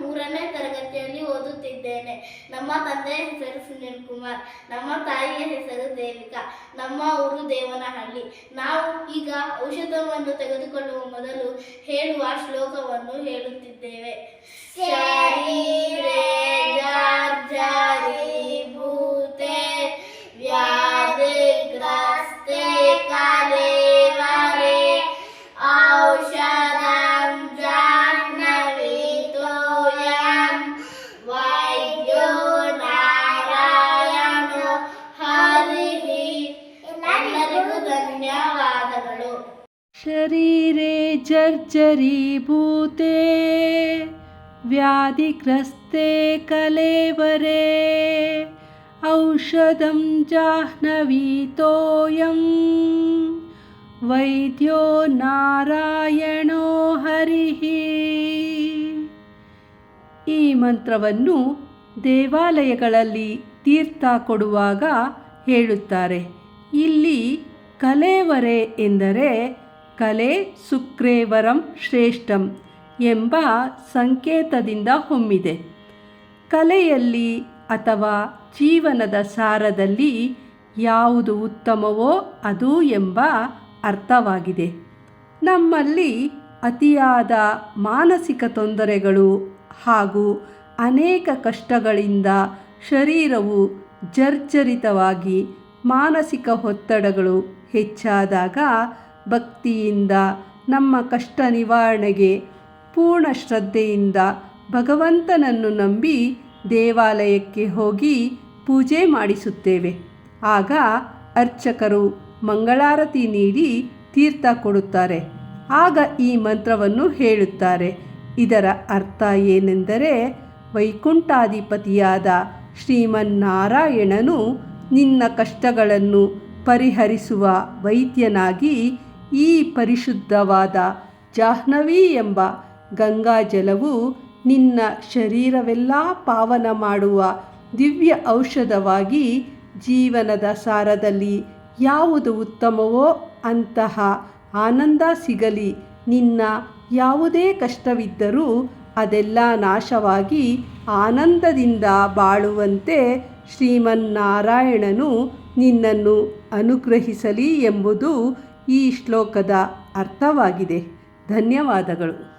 ಮೂರನೇ ತರಗತಿಯಲ್ಲಿ ಓದುತ್ತಿದ್ದೇನೆ. ನಮ್ಮ ತಂದೆಯ ಹೆಸರು ಸುನಿಲ್ ಕುಮಾರ್, ನಮ್ಮ ತಾಯಿಯ ಹೆಸರು ದೇವಿಕಾ, ನಮ್ಮ ಊರು ದೇವನಹಳ್ಳಿ. ನಾವು ಈಗ ಔಷಧವನ್ನು ತೆಗೆದುಕೊಳ್ಳುವ ಮೊದಲು ಹೇಳುವ ಶ್ಲೋಕವನ್ನು ಹೇಳುತ್ತಿದ್ದೇವೆ. ಶರೀರೆ जर्जरीभूते व्याधिग्रस्ते कलेवरे औषधं जाह्नवीतोऽयं ವೈದ್ಯೋ ನಾರಾಯಣೋ ಹರಿಹಿ. ಈ ಮಂತ್ರವನ್ನು ದೇವಾಲಯಗಳಲ್ಲಿ ತೀರ್ಥ ಕೊಡುವಾಗ ಹೇಳುತ್ತಾರೆ. ಇಲ್ಲಿ ಕಲೇವರೆ ಎಂದರೆ ಕಲೆ ಸುಕ್ರೇವರಂ ಶ್ರೇಷ್ಠಂ ಎಂಬ ಸಂಕೇತದಿಂದ ಹೊಮ್ಮಿದೆ. ಕಲೆಯಲ್ಲಿ ಅಥವಾ ಜೀವನದ ಸಾರದಲ್ಲಿ ಯಾವುದು ಉತ್ತಮವೋ ಅದು ಎಂಬ ಅರ್ಥವಾಗಿದೆ. ನಮ್ಮಲ್ಲಿ ಅತಿಯಾದ ಮಾನಸಿಕ ತೊಂದರೆಗಳು ಹಾಗೂ ಅನೇಕ ಕಷ್ಟಗಳಿಂದ ಶರೀರವು ಜರ್ಜರಿತವಾಗಿ ಮಾನಸಿಕ ಒತ್ತಡಗಳು ಹೆಚ್ಚಾದಾಗ ಭಕ್ತಿಯಿಂದ, ನಮ್ಮ ಕಷ್ಟ ನಿವಾರಣೆಗೆ ಪೂರ್ಣ ಶ್ರದ್ಧೆಯಿಂದ ಭಗವಂತನನ್ನು ನಂಬಿ ದೇವಾಲಯಕ್ಕೆ ಹೋಗಿ ಪೂಜೆ ಮಾಡಿಸುತ್ತೇವೆ. ಆಗ ಅರ್ಚಕರು ಮಂಗಳಾರತಿ ನೀಡಿ ತೀರ್ಥ ಕೊಡುತ್ತಾರೆ. ಆಗ ಈ ಮಂತ್ರವನ್ನು ಹೇಳುತ್ತಾರೆ. ಇದರ ಅರ್ಥ ಏನೆಂದರೆ, ವೈಕುಂಠಾಧಿಪತಿಯಾದ ಶ್ರೀಮನ್ನಾರಾಯಣನು ನಿನ್ನ ಕಷ್ಟಗಳನ್ನು ಪರಿಹರಿಸುವ ವೈದ್ಯನಾಗಿ ಈ ಪರಿಶುದ್ಧವಾದ ಜಾಹ್ನವಿ ಎಂಬ ಗಂಗಾಜಲವು ನಿನ್ನ ಶರೀರವೆಲ್ಲ ಪಾವನ ಮಾಡುವ ದಿವ್ಯ ಔಷಧವಾಗಿ ಜೀವನದ ಸಾರದಲ್ಲಿ ಯಾವುದು ಉತ್ತಮವೋ ಅಂತಹ ಆನಂದ ಸಿಗಲಿ. ನಿನ್ನ ಯಾವುದೇ ಕಷ್ಟವಿದ್ದರೂ ಅದೆಲ್ಲ ನಾಶವಾಗಿ ಆನಂದದಿಂದ ಬಾಳುವಂತೆ ಶ್ರೀಮನ್ನಾರಾಯಣನು ನಿನ್ನನ್ನು ಅನುಗ್ರಹಿಸಲಿ ಎಂಬುದು ಈ ಶ್ಲೋಕದ ಅರ್ಥವಾಗಿದೆ. ಧನ್ಯವಾದಗಳು.